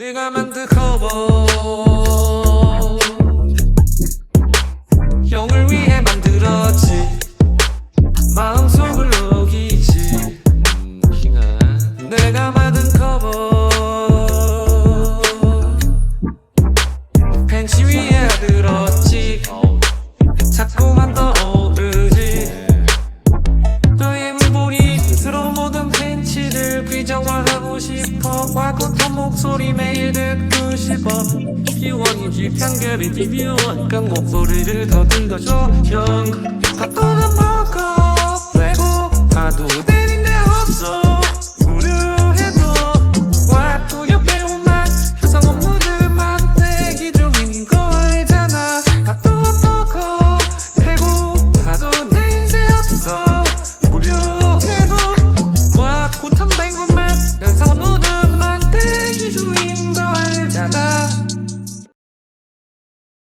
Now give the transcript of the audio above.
내가 만든 커버 형을 위해 만들었지. 마음속을 녹이지. 내가 만든 정화하고 싶어. 와꾸한 목소리 매일 듣고 싶어. 기원인지 편결인지 묘한 목소리를 더 들려줘 형 중인 거 알잖아